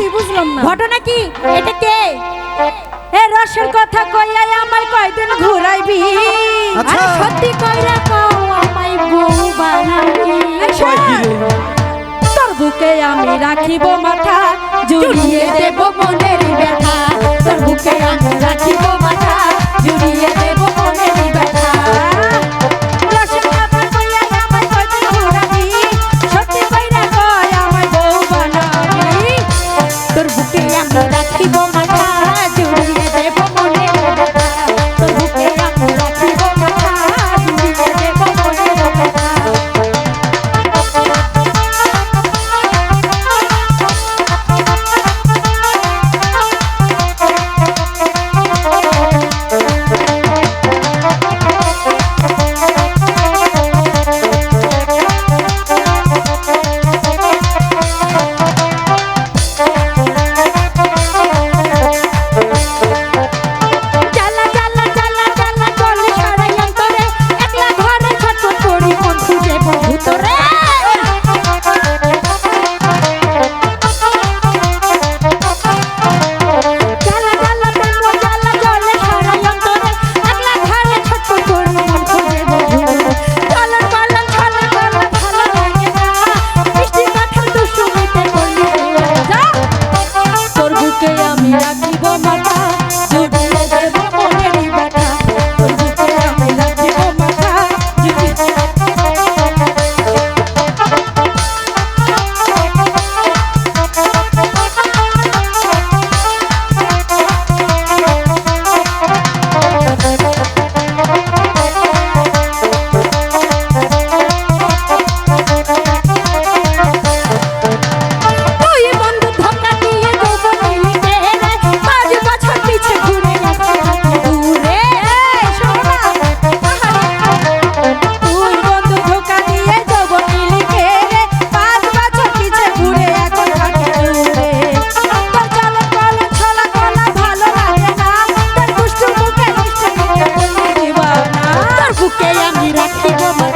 কিছুই বুঝলাম না। ঘটনা কি? এটা কে? এ রসের কথা কইয়া আমায় কয়দিন ঘুরাইবি? আচ্ছা। আরে সত্যি কইরা কও আমায় বউ বানাবি রে? তোর বুকে আমি রাখিব মাথা জুড়িয়ে দেব মনের রাখিব মা